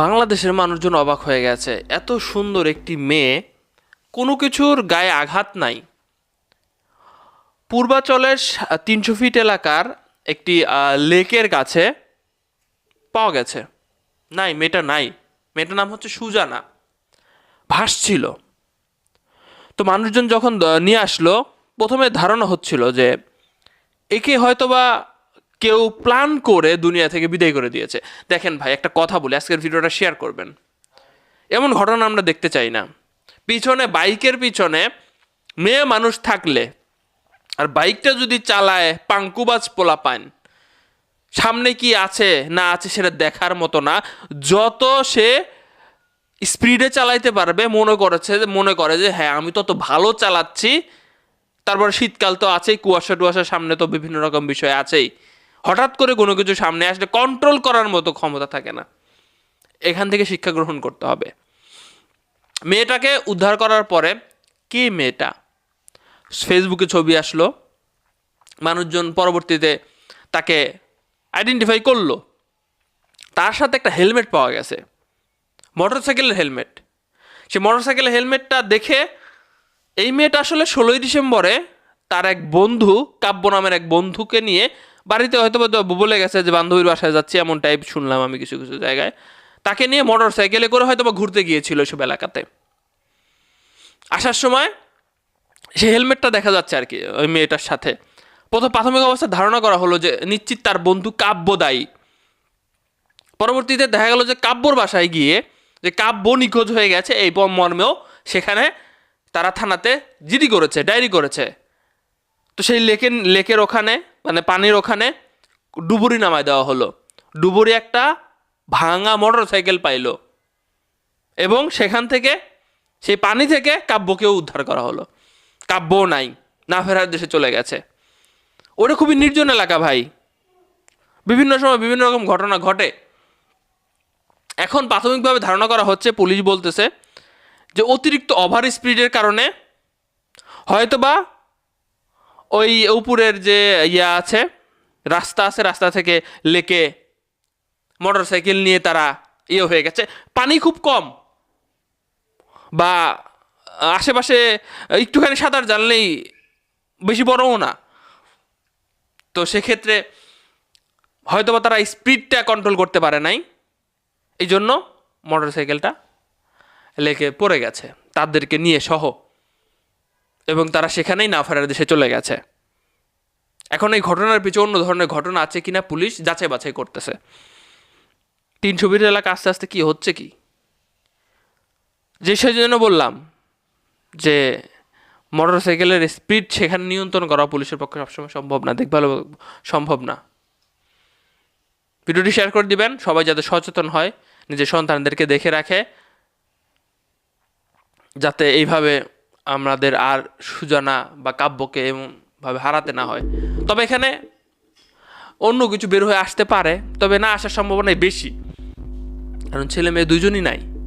বাংলাদেশের মানুষজন অবাক হয়ে গেছে। এত সুন্দর একটি মেয়ে, কোনো কিছুর গায়ে আঘাত নাই। পূর্বাচলের তিনশো ফিট এলাকার একটি লেকের কাছে পাওয়া গেছে। নাই, মেয়েটা নাই। মেয়েটার নাম হচ্ছে সুজানা। ভাসছিল তো মানুষজন যখন নিয়ে আসলো, প্রথমে ধারণা হচ্ছিল যে, একে হয়তোবা কেউ প্ল্যান করে দুনিয়া থেকে বিদায় করে দিয়েছে। দেখেন ভাই, একটা কথা বলি, আজকের ভিডিওটা শেয়ার করবেন। এমন ঘটনা আমরা দেখতে চাই না। পিছনে, বাইকের পিছনে মেয়ে মানুষ থাকলে আর বাইকটা যদি চালায়, পাঙ্কুবাজ পোলা পান সামনে কি আছে, না আছে সেটা দেখার মতো না। যত সে স্পিডে চালাইতে পারবে, মনে করেছে মনে করে যে হ্যাঁ আমি তত ভালো চালাচ্ছি। তারপর শীতকাল তো আছেই কুয়াশা টুয়াশা সামনে তো বিভিন্ন রকম বিষয় আছেই। হঠাৎ করে কোনো কিছু সামনে আসলে কন্ট্রোল করার মতো ক্ষমতা থাকে না। এখান থেকে শিক্ষা গ্রহণ করতে হবে। মেয়েটাকে উদ্ধার করার পরে কে মেয়েটা? ফেসবুকে ছবি আসলো। মানুষজন পরবর্তীতে তাকে আইডেন্টিফাই করল। তার সাথে একটা হেলমেট পাওয়া গেছে। মোটরসাইকেলের হেলমেট সে মোটরসাইকেলের হেলমেটটা দেখে এই মেয়েটা আসলে ষোলোই ডিসেম্বরে তার এক বন্ধু, কাব্য নামের এক বন্ধুকে নিয়ে বাড়িতে হয়তো বলে গেছে যে বান্ধবীর বাসায় যাচ্ছি, এমন টাইপ শুনলাম আমি কিছু কিছু জায়গায়। তাকে নিয়ে মোটর সাইকেলে করে হয়তো বা ঘুরতে গিয়েছিল সব এলাকাতে। আসার সময় সে হেলমেটটা দেখা যাচ্ছে আর কি, ওই মেয়েটার সাথে। প্রথম প্রাথমিক অবস্থায় ধারণা করা হলো যে নিশ্চিত তার বন্ধু কাব্য দায়ী পরবর্তীতে দেখা গেল যে কাব্যর বাসায় গিয়ে যে কাব্য নিখোঁজ হয়ে গেছে, এই মর্মেও সেখানে তারা থানাতে জিডি করেছে, ডায়েরি করেছে। তো সেই লেকের লেকের ওখানে মানে পানির ওখানে ডুবুরি নামায় দেওয়া হলো। ডুবুরি একটা ভাঙা মোটর সাইকেল পাইলো। এবং সেখান থেকে, সেই পানি থেকে কাব্যকেও উদ্ধার করা হলো। কাব্যও নাই, না ফেরার দেশে চলে গেছে। ওটা খুবই নির্জন এলাকা ভাই। বিভিন্ন সময় বিভিন্ন রকম ঘটনা ঘটে। এখন প্রাথমিকভাবে ধারণা করা হচ্ছে, পুলিশ বলতেছে যে অতিরিক্ত ওভার স্পিডের কারণে হয়তোবা ওই উপরের যে ইয়া আছে, রাস্তা আছে, রাস্তা থেকে লেকে মোটর সাইকেল নিয়ে তারা ইয়ে হয়ে গেছে। পানি খুব কম। বা আশেপাশে একটুখানি সাঁতার জানলেই বেশি বড়ও না। তো সেক্ষেত্রে হয়তোবা তারা স্পিডটা কন্ট্রোল করতে পারে নাই। এই জন্য মোটর সাইকেলটা লেকে পড়ে গেছে। তাদেরকে নিয়ে সহ। এবং তারা সেখানেই না ফেরার দেশে চলে গেছে। এখন এই ঘটনার পিছনে অন্য ধরনের ঘটনা আছে কিনা পুলিশ যাচাই বাছাই করতেছে। তিন ছবির এলাকা আস্তে আস্তে কি হচ্ছে কি? যে জন্য বললাম যে মোটর সাইকেলের স্পিড সেখানে নিয়ন্ত্রণ করা পুলিশের পক্ষে সবসময় সম্ভব না, দেখভাল সম্ভব না। ভিডিওটি শেয়ার করে দিবেন, সবাই যাতে সচেতন হয়, নিজের সন্তানদেরকে দেখে রাখে, যাতে এইভাবে আমাদের আর সুজানা বা কাব্যকে এমনভাবে হারাতে না হয়। তবে এখানে অন্য কিছু বের হয়ে আসতে পারে, তবে না আসার সম্ভাবনাই বেশি। কারণ ছেলে মেয়ে দুজনই নাই।